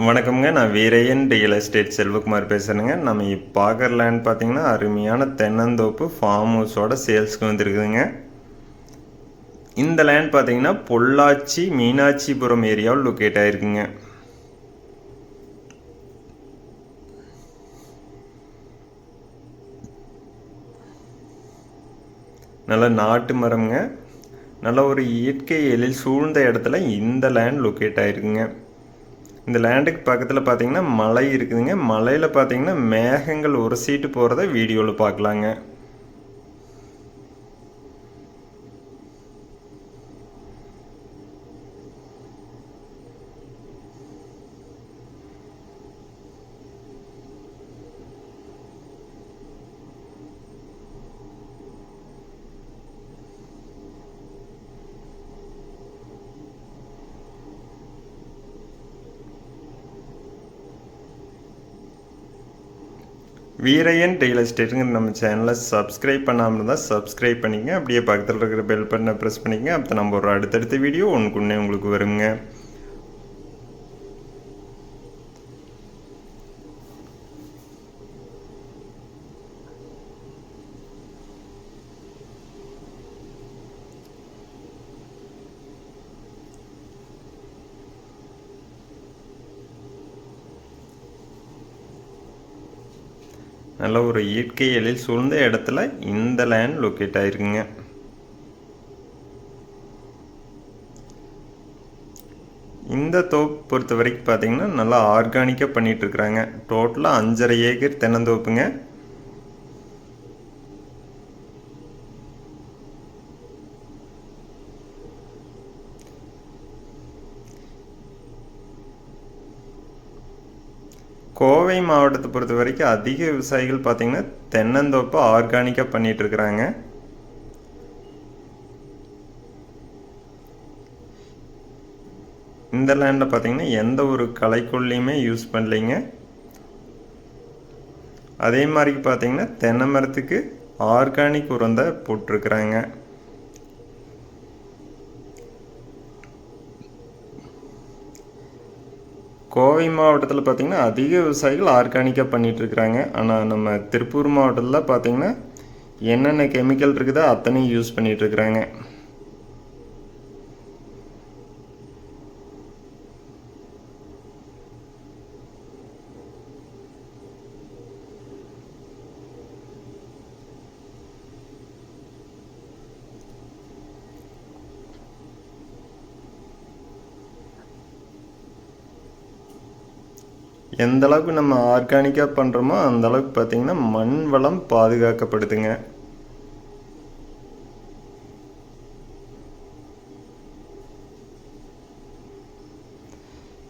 வணக்கம்ங்க. நான் Veeraiyan real estate Selvakumar பேசுகிறேங்க நம்ம இப்போ பார்க்குற லேண்ட் பார்த்தீங்கன்னா அருமையான தென்னந்தோப்பு ஃபார்ம் ஹவுஸோட சேல்ஸ்க்கு வந்துருக்குதுங்க. இந்த லேண்ட் பார்த்தீங்கன்னா பொள்ளாச்சி மீனாட்சிபுரம் ஏரியாவில் லொக்கேட் ஆகிருக்குங்க நல்ல நாட்டு மரம்ங்க. நல்ல ஒரு இயற்கை எழில் சூழ்ந்த இடத்துல இந்த லேண்ட் லொக்கேட் ஆகிருக்குங்க இந்த லேண்டுக்கு பக்கத்தில் பார்த்தீங்கன்னா மலை இருக்குதுங்க. மலையில் பார்த்தீங்கன்னா மேகங்கள் உரசிட்டு போகிறத வீடியோவில் பார்க்கலாங்க. வீரையன் ரியல் எஸ்டேட்டுங்க நம்ம சேனலை சப்ஸ்கிரைப் பண்ணாமல் இருந்தால் சப்ஸ்கிரைப் பண்ணிக்கங்க அப்படியே பக்கத்தில் இருக்கிற பெல் பட்டனை ப்ரெஸ் பண்ணிக்கங்க அப்போ நம்ம ஒரு அடுத்தடுத்த வீடியோ ஒன்றுக்குன்னே உங்களுக்கு வருங்க. நல்ல ஒரு இயற்கை எழில் சூழ்ந்த இடத்துல இந்த லேண்ட் லொக்கேட் ஆயிருக்குங்க. இந்த தோப்பு பொறுத்த வரைக்கும் பார்த்தீங்கன்னா நல்லா ஆர்கானிக்காக பண்ணிகிட்ருக்குறாங்க டோட்டலாக அஞ்சரை ஏக்கர் தென்னந்தோப்புங்க. கோவை மாவட்டத்தை பொறுத்த வரைக்கும் அதிக விவசாயிகள் பார்த்திங்கன்னா தென்னந்தோப்பை ஆர்கானிக்காக பண்ணிகிட்ருக்குறாங்க இந்த லேண்டில் பார்த்தீங்கன்னா எந்த ஒரு களைக்கொல்லியுமே யூஸ் பண்ணலைங்க. அதே மாதிரி பார்த்திங்கன்னா தென்னை மரத்துக்கு ஆர்கானிக் உரம் தான் போட்டிருக்குறாங்க. கோவை மாவட்டத்தில் பார்த்திங்கன்னா அதிக விவசாயிகள் ஆர்கானிக்காக பண்ணிகிட்ருக்குறாங்க ஆனால் நம்ம திருப்பூர் மாவட்டத்தில் பார்த்திங்கன்னா என்னென்ன கெமிக்கல் இருக்குதோ அத்தனையும் யூஸ் பண்ணிகிட்ருக்குறாங்க எந்த அளவுக்கு நம்ம ஆர்கானிக்காக பண்ணுறோமோ அந்த அளவுக்கு பார்த்திங்கன்னா மண் வளம் பாதுகாக்கப்படுதுங்க.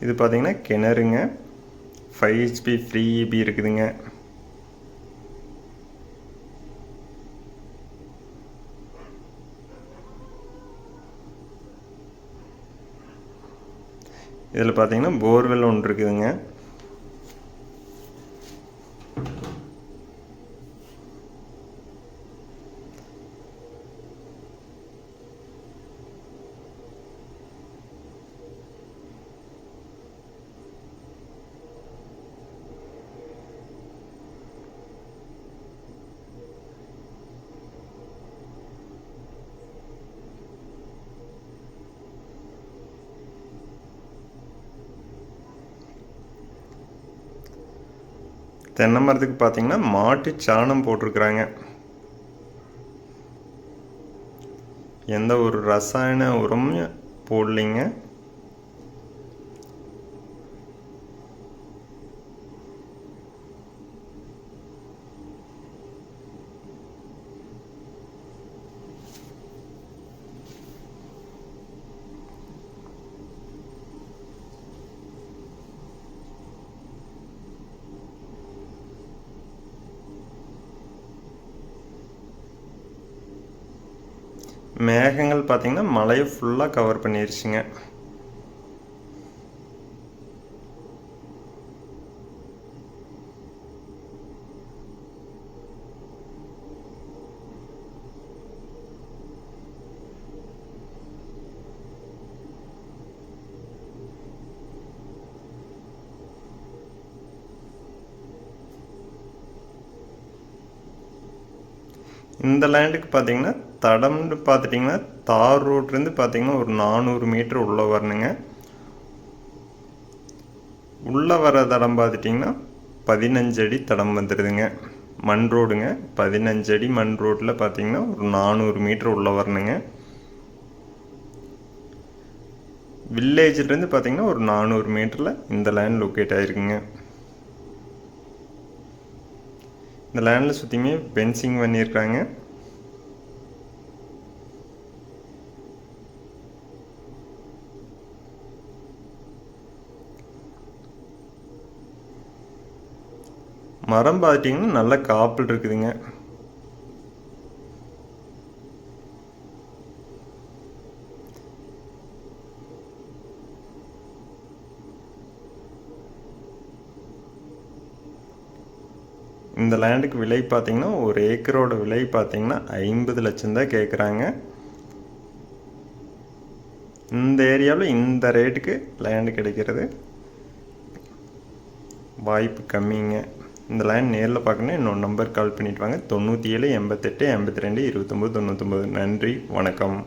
இது பார்த்திங்கன்னா கிணறுங்க. ஃபைவ் ஹெச்பி ஃப்ரீ இபி இருக்குதுங்க. இதில் பார்த்தீங்கன்னா போர்வெல் ஒன்று இருக்குதுங்க. தென்னை மரத்துக்கு பார்த்தீங்கன்னா மாட்டு சாணம் போட்டிருக்கிறாங்க. எந்த ஒரு ரசாயன உரமும் போடலைங்க. மேகங்கள் பார்த்திங்கன்னா மலையை ஃபுல்லாக கவர் பண்ணிருச்சுங்க. இந்த லேண்டுக்கு பார்த்தீங்கன்னா தடம்னு பார்த்துட்டிங்கன்னா தார் ரோட்லேருந்து பார்த்தீங்கன்னா ஒரு நானூறு மீட்ரு உள்ளே வரணுங்க. உள்ளே வர தடம் பார்த்துட்டிங்கன்னா பதினஞ்சு அடி தடம் வந்துடுதுங்க மண் ரோடுங்க. பதினஞ்சு அடி மண் ரோட்டில் பார்த்தீங்கன்னா ஒரு நானூறு மீட்ரு உள்ளே வரணுங்க. வில்லேஜ்லேருந்து பார்த்தீங்கன்னா ஒரு நானூறு மீட்டரில் இந்த லேண்ட் லொக்கேட் ஆகிருக்குங்க இந்த லேண்டில் சுற்றியுமே பென்சிங் பண்ணியிருக்காங்க மரம் பார்த்திங்கன்னா நல்ல காப்பில் இருக்குதுங்க. இந்த லேண்டுக்கு விலை பார்த்தீங்கன்னா ஒரு ஏக்கரோட விலை பார்த்தீங்கன்னா ஐம்பது லட்சம் தான் கேட்குறாங்க இந்த ஏரியாவில் இந்த ரேட்டுக்கு லேண்டு கிடைக்கிறது. வாய்ப்பு கம்மிங்க. இந்த லைன் நேரில் பார்க்கணும் இன்னொரு நம்பர் கால் பண்ணிவிட்டு வாங்க. தொண்ணூற்றி ஏழு எண்பத்தெட்டு எண்பத்தி ரெண்டு இருபத்தொம்போது தொண்ணூத்தொம்பது. நன்றி வணக்கம்.